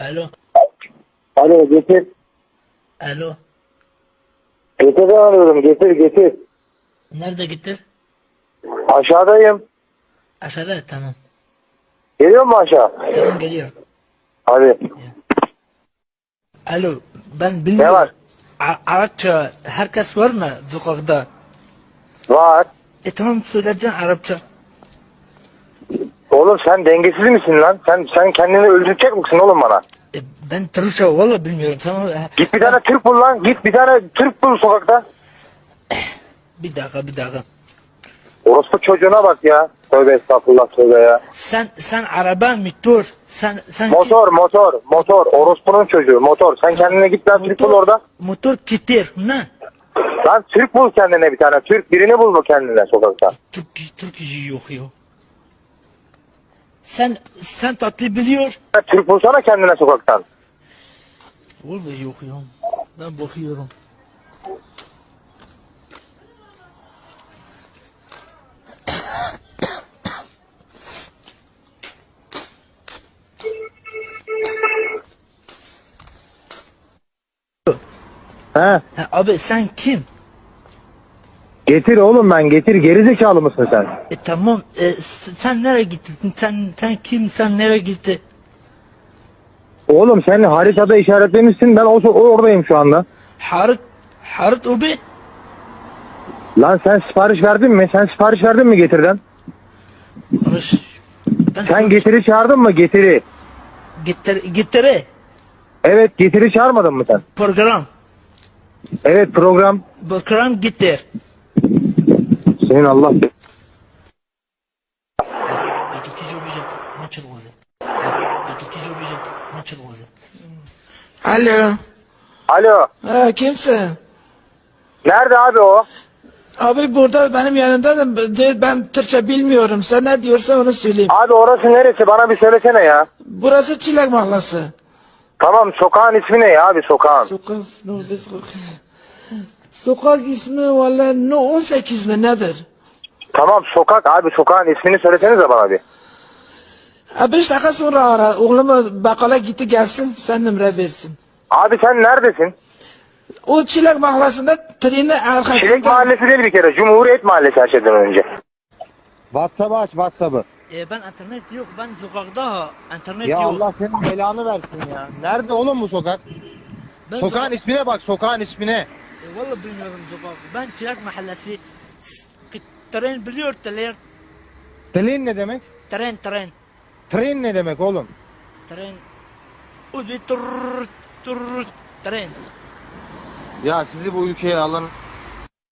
Alo. Alo getir. Alo. Getir'den arıyorum getir getir. Nerede gitti? Aşağıdayım. Aşağıda tamam. Geliyor mu aşağı? Tamam geliyor. Hadi. Alo. Ben bilmiyorum. Ne var? A- Arapça herkes var mı sokakta? Var. E tamam söyledin Arapça. Oğlum sen dengesiz misin lan? Sen sen kendini öldürecek misin oğlum bana? E, ben Türkçe valla bilmiyorum. Sana, Git bir tane Türk bul lan. Git bir tane Türk bul sokakta. Bir dakika bir dakika. Orospu çocuğuna bak ya. Tövbe estağfurullah tövbe ya. Sen sen araba mı dur? Sen sen Motor motor motor. Orospunun çocuğu motor. Sen kendine git lan Türk bul orada. Motor kitir. Ne? Lan Türk bul kendine bir tane. Türk birini bul mu kendine sokakta. Türk Türk yok yok. Sen sen tatlı biliyor. Türk bulsana kendine sokaktan. Vallahi yok ya. Ben bakıyorum. He. Ha, abi sen kim? Getir oğlum ben getir. Gerizekalı mısın sen? E tamam. E, sen nereye gittin? Sen sen kim? Sen nereye gitti? Oğlum sen haritada işaretlemişsin. Ben o, o oradayım şu anda. Harit Harit abi. Lan sen sipariş verdin mi? Sen sipariş verdin mi getirden? Barış. Ben Sen getiri çağırdın mı getiri? Getir, getire. Evet getiri çağırmadın mı sen? Program. Evet program. Program getir. Senin Allah Yedinci olacak. Maçın Alo. Alo. Ha, kimsin? Nerede abi o? Abi burada benim yanımdaydın. Ben Türkçe bilmiyorum. Sen ne diyorsan onu söyleyeyim. Abi orası neresi? Bana bir söylesene ya. Burası Çilek Mahallesi. Tamam sokağın ismi ne ya abi sokağın? Sokak, ne? Sokak. Sokak ismi valla no 18 mi nedir? Tamam sokak abi sokağın ismini söylesenize bana bir. Ha 5 dakika sonra ara. Oğlumu bakkala gitti gelsin sen numara versin. Abi sen neredesin? O Çilek Mahallasi'nde trenin arkasında. Çilek Mahallesi değil bir kere. Cumhuriyet Mahallesi her şeyden önce. WhatsApp'ı aç WhatsApp'ı. E, ben internet yok, ben sokakta internet Ya yok. Allah senin belanı versin ya. Nerede oğlum bu sokak? ben Sokağın sokak- ismine bak sokağın ismine. E, vallahi bilmiyorum sokak. Ben Çilek Mahallesi. Tren biliyor tren. Tren ne demek? Tren tren. Tren ne demek oğlum? Tren. Bir tur tur tren. Ya sizi bu ülkeye alan